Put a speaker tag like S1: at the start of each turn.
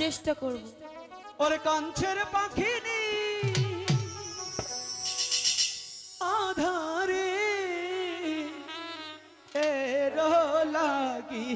S1: চেষ্টা করব।
S2: ওর কাঞ্চের পাখিনি আধারে এর লাগি